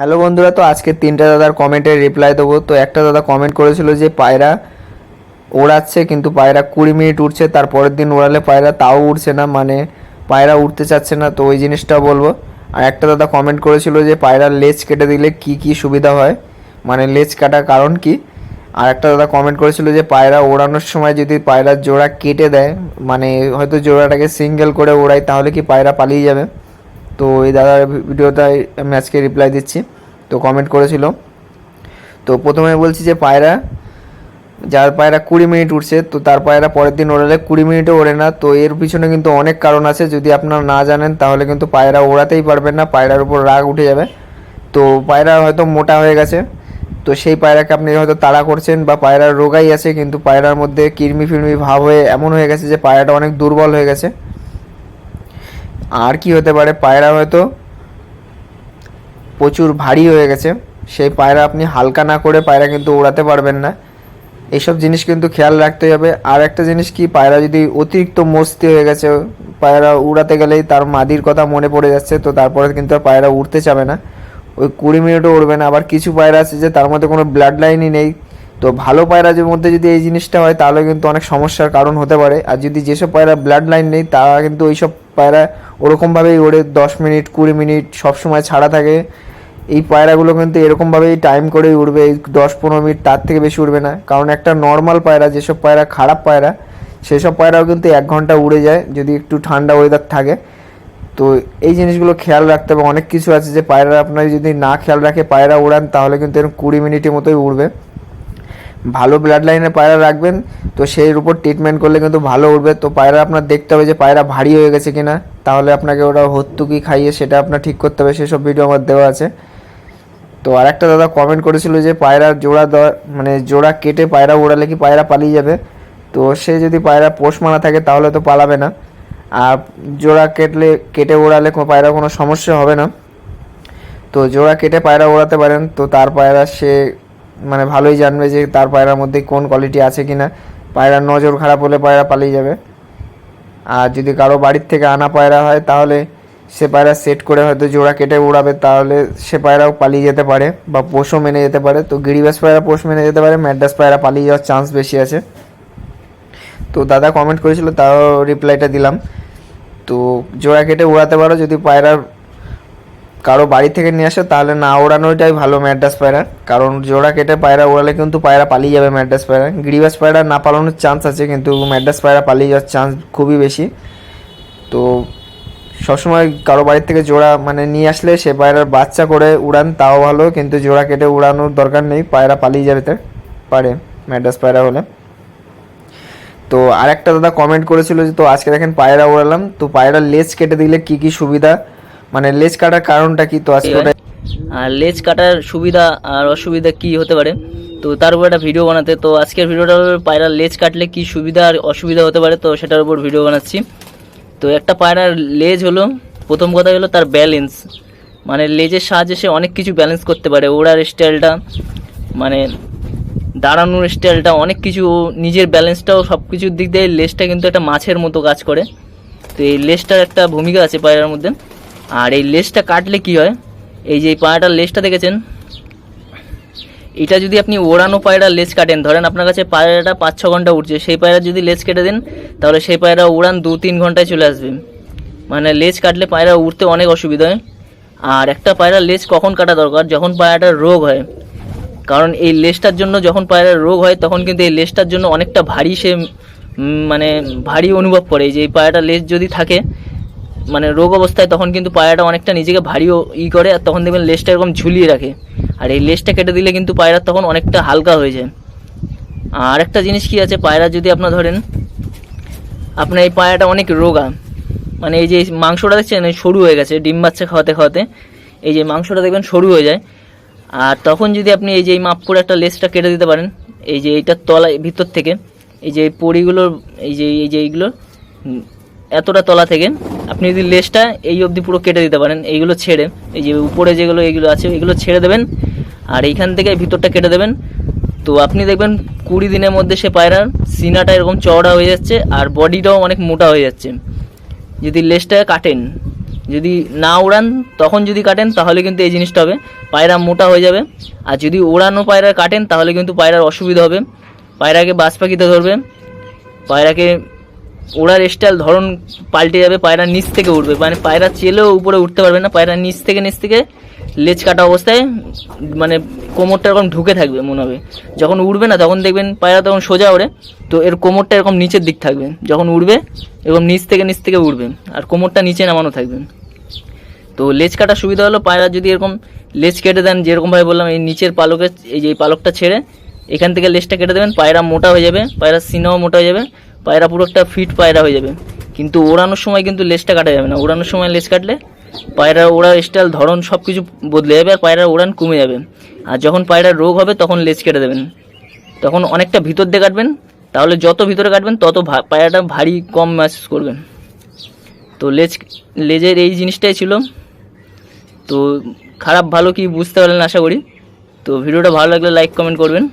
Hello বন্ধুরা, তো আজকে তিনটা দাদার কমেন্টের রিপ্লাই দেবো। তো একটা দাদা কমেন্ট করেছিল যে, পায়রা ওড়াচ্ছে, কিন্তু পায়রা কুড়ি মিনিট উঠছে তার পরের দিন ওড়ালে পায়রা তাও উঠছে না। মানে পায়রা উঠতে চাচ্ছে না, তো ওই জিনিসটা বলব। আর একটা দাদা কমেন্ট করেছিল যে, পায়রার লেজ কেটে দিলে কি কি সুবিধা হয়? মানে লেজ কাটার কারণ কি? আর একটা দাদা কমেন্ট করেছিল যে, পায়রা ওড়ানোর সময় যদি পায়রার জোড়া কেটে দেয় মানে হয়তো জোড়াটাকে সিঙ্গেল করে ওড়ায় তাহলে কি পায়রা পালিয়ে যাবে? তো এই দাদার ভিডিওটাই আমি আজকে রিপ্লাই দিচ্ছি। তো কমেন্ট করেছিল। তো প্রথমে বলছি যে, পায়রা, যার পায়রা কুড়ি মিনিট উঠছে তো তার পায়রা পরের দিন ওড়ালে কুড়ি মিনিটও ওড়ে না। তো এর পিছনে কিন্তু অনেক কারণ আছে। যদি আপনারা না জানেন, তাহলে কিন্তু পায়রা ওড়াতেই পারবেন না। পায়রার উপর রাগ উঠে যাবে। তো পায়রা হয়তো মোটা হয়ে গেছে। তো সেই পায়রাকে আপনি হয়তো তাড়া করছেন বা পায়রার রোগাই আছে, কিন্তু পায়রার মধ্যে কিরমি ফিরমি ভাব হয়ে এমন হয়ে গেছে যে, পায়রাটা অনেক দুর্বল হয়ে গেছে। আর কি হতে পারে? পায়রা হয়তো প্রচুর ভারী হয়ে গেছে। সেই পায়রা আপনি হালকা না করে পায়রা কিন্তু ওড়াতে পারবেন না। এইসব জিনিস কিন্তু খেয়াল রাখতে হবে। আর একটা জিনিস কি, পায়রা যদি অতিরিক্ত মস্তি হয়ে গেছে, পায়রা উড়াতে গেলেই তার মাদির কথা মনে পড়ে যাচ্ছে, তো তারপরে কিন্তু আর পায়রা উঠতে চাবে না। ওই কুড়ি মিনিটও উড়বে না। আবার কিছু পায়রা আছে যে তার মধ্যে কোনো ব্লাড লাইনই নেই। তো ভালো পায়রার মধ্যে যদি এই জিনিসটা হয়, তাহলে কিন্তু অনেক সমস্যার কারণ হতে পারে। আর যদি যেসব পায়রা ব্লাড লাইন নেই, তারা কিন্তু ওইসব পায়রা ওরকমভাবেই ওড়ে দশ মিনিট, কুড়ি মিনিট সবসময় ছাড়া থাকে। এই পায়রাগুলো কিন্তু এরকমভাবেই টাইম করেই উড়বে, এই দশ পনেরো মিনিট তার থেকে বেশি উড়বে না। কারণ একটা নর্মাল পায়রা, যেসব পায়রা খারাপ পায়রা, সেসব পায়রাও কিন্তু এক ঘণ্টা উড়ে যায়, যদি একটু ঠান্ডা ওয়েদার থাকে। তো এই জিনিসগুলো খেয়াল রাখতে হবে। অনেক কিছু আছে যে পায়রা আপনার যদি না খেয়াল রাখে, পায়রা উড়ান, তাহলে কিন্তু এরকম কুড়ি মিনিটের মতোই উড়বে। ভালো ব্লাড লাইনের পায়রা রাখবেন, তো সেই উপর ট্রিটমেন্ট করলে কিন্তু ভালো উঠবে। তো পায়রা আপনার দেখতে হবে যে পায়রা ভারী হয়ে গেছে কিনা, তাহলে আপনাকে ওটা হত্তুকি খাইয়ে সেটা আপনার ঠিক করতে হবে, সেসব ভিডিও আমার দেওয়া আছে। তো আরেকটা দাদা কমেন্ট করেছিল যে পায়রা জোড়া মানে জোড়া কেটে পায়রা ওড়ালে কি পায়রা পালিয়ে যাবে? তো সে যদি পায়রা পোষ মারা থাকে তাহলে তো পালাবে না। আর জোড়া কেটলে, কেটে ওড়ালে পায়রা কোনো সমস্যা হবে না। তো জোড়া কেটে পায়রা ওড়াতে পারেন, তো তার পায়রা সে মানে ভালোই জানবে যে তার পায়রার মধ্যে কোন কোয়ালিটি আছে কিনা। পায়রার নজর খারাপ হলে পায়রা পালিয়ে যাবে। আর যদি কারও বাড়ির থেকে আনা পায়রা হয়, তাহলে সে পায়রা সেট করে হয়তো জোড়া কেটে উড়াবে, তাহলে সে পায়রাও পালিয়ে যেতে পারে বা পোষও মেনে যেতে পারে। তো গিরিবাস পায়রা পোষ মেনে যেতে পারে ম্যাড্রাস পায়রা পালিয়ে যাওয়ার চান্স বেশি আছে। তো দাদা কমেন্ট করেছিল, তাও রিপ্লাইটা দিলাম। তো জোড়া কেটে উড়াতে পারো, যদি পায়রার কারও বাড়ি থেকে নিয়ে আসে, তাহলে না ওড়ানোটাই ভালো ম্যাড্রাস পায়রা। কারণ জোড়া কেটে পায়রা ওড়ালে কিন্তু পায়রা পালিয়ে যাবে ম্যাড্রাস পায়রা। গিরিবাস পায়রা না পালানোর চান্স আছে, কিন্তু ম্যাড্রাস পায়রা পালিয়ে যাওয়ার চান্স খুবই বেশি। তো সবসময় কারও বাড়ির থেকে জোড়া মানে নিয়ে আসলে সে পায়রার বাচ্চা করে উড়ান, তাও ভালো, কিন্তু জোড়া কেটে উড়ানোর দরকার নেই, পায়রা পালিয়ে যাবে পারে ম্যাড্রাস পায়রা হলে। তো আরেকটা দাদা কমেন্ট করেছিল যে, তো আজকে দেখেন পায়রা ওড়ালাম, তো পায়রার লেজ কেটে দিলে কি কি সুবিধা? মানে লেজ কাটার কারণটা কি? তো আজকে ওটা আর লেজ কাটার সুবিধা আর অসুবিধা কি হতে পারে? তো তার উপর একটা ভিডিও বানাতে। তো আজকের ভিডিওটা হলো পায়রার লেজ কাটলে কি সুবিধা আর অসুবিধা হতে পারে? তো সেটার উপর ভিডিও বানাচ্ছি। তো একটা পায়রার লেজ হলো প্রথম কথা হলো তার ব্যালেন্স মানে লেজের সাহায্যে সে অনেক কিছু ব্যালেন্স করতে পারে। ওড়ার স্টাইলটা মানে দাঁড়ানোর স্টাইলটা অনেক কিছু। নিজের ব্যালেন্সটাও সব কিছুর দিক দিয়ে লেজটা কিন্তু একটা মাছের মতো কাজ করে। তো এই লেজটার একটা ভূমিকা আছে পায়রার মধ্যে। আর এই লেজটা কাটলে কি হয়? এই যে এই পায়রাটার লেজটা দেখেছেন? এটা যদি আপনি ওড়ানো পায়রা লেজ কাটেন, ধরেন আপনার কাছে পায়রাটা পাঁচ ছ ঘণ্টা উঠছে সেই পায়রা যদি লেজ কেটে দেন, তাহলে সেই পায়রা উড়ান দু তিন ঘন্টায় চলে আসবে। মানে লেজ কাটলে পায়রা উঠতে অনেক অসুবিধা হয়। আর একটা পায়রার লেজ কখন কাটা দরকার? যখন পায়রাটার রোগ হয়। কারণ এই লেজটার জন্য যখন পায়রার রোগ হয়, তখন কিন্তু এই লেজটার জন্য অনেকটা ভারী সে মানে ভারী অনুভব করে। যে এই পায়রাটার লেজ যদি থাকে মানে রোগ অবস্থায় তখন কিন্তু পায়রাটা অনেকটা নিজেকে ভারীও ই করে আর তখন দেখবেন লেজটা এরকম ঝুলিয়ে রাখে। আর এই লেজটা কেটে দিলে কিন্তু পায়রা তখন অনেকটা হালকা হয়ে যায়। আর একটা জিনিস কি আছে পায়রা যদি আপনার ধরেন আপনার এই পায়রাটা অনেক রোগা। মানে এই যে মাংসটা দেখছেন সরু হয়ে গেছে ডিম বাচ্চা খাওয়াতে খাওয়াতে এই যে মাংসটা দেখবেন সরু হয়ে যায়। আর তখন যদি আপনি এই যে এই মাপ করে একটা লেসটা কেটে দিতে পারেন এই যে এইটার তলায় ভিতর থেকে এই যে এই পরিগুলোর এই যে এই যে এইগুলো হুম, এতটা তলা থেকে আপনি যদি লেসটা এই অবধি পুরো কেটে দিতে পারেন, এইগুলো ছেড়ে, এই যে উপরে যেগুলো এইগুলো আছে, এগুলো ছেড়ে দেবেন, আর এইখান থেকে ভিতরটা কেটে দেবেন। তো আপনি দেখবেন কুড়ি দিনের মধ্যে সে পায়রার সিনাটা এরকম চওড়া হয়ে যাচ্ছে, আর বডিটাও অনেক মোটা হয়ে যাচ্ছে। যদি লেসটা কাটেন, যদি না উড়ান, তখন যদি কাটেন, তাহলে কিন্তু এই জিনিসটা হবে, পায়রা মোটা হয়ে যাবে। আর যদি ওড়ানো পায়রা কাটেন, তাহলে কিন্তু পায়রার অসুবিধা হবে। পায়রাকে বাজ পাখিতে ধরবে, পায়রাকে ওড়ার স্টাইল ধরন পাল্টে যাবে, পায়রা নিচ থেকে উঠবে। মানে পায়রা চেলেও উপরে উঠতে পারবে না, পায়রা নিচ থেকে নিচ থেকে লেজ কাটা অবস্থায় মানে কোমরটা এরকম ঢুকে থাকবে মনে হবে। যখন উড়বে না, তখন দেখবেন পায়রা তখন সোজা ওড়ে, তো এর কোমরটা এরকম নিচের দিক থাকবে। যখন উড়বে এরকম নিচ থেকে নিচ থেকে উড়বে আর কোমরটা নিচে নামানো থাকবে। তো লেজ কাটার সুবিধা হলো পায়রা যদি এরকম লেজ কেটে দেন যেরকমভাবে বললাম, এই নিচের পালকের এই যে পালকটা ছেড়ে, এখান থেকে লেজটা কেটে দেবেন, পায়রা মোটা হয়ে যাবে, পায়রা সিনাও মোটা হয়ে যাবে পায়রা পুরো একটা ফিট পায়রা হয়ে যাবে। কিন্তু ওড়ানোর সময় কিন্তু লেজটা কাটা যাবে না। ওড়ানোর সময় লেজ কাটলে পায়রা ওড়ার স্টাইল ধরন সব কিছু বদলে যাবে আর পায়রার ওড়ান কমে যাবে। আর যখন পায়রার রোগ হবে, তখন লেজ কেটে দেবেন। তখন অনেকটা ভিতর দিয়ে কাটবেন। তাহলে যত ভিতরে কাটবেন, তত পায়রাটা ভারী কম ম্যাসেজ করবেন। তো লেজ, লেজের এই জিনিসটাই ছিল। তো খারাপ ভালো কি বুঝতে পারলেন আশা করি। তো ভিডিওটা ভালো লাগলে লাইক কমেন্ট করবেন।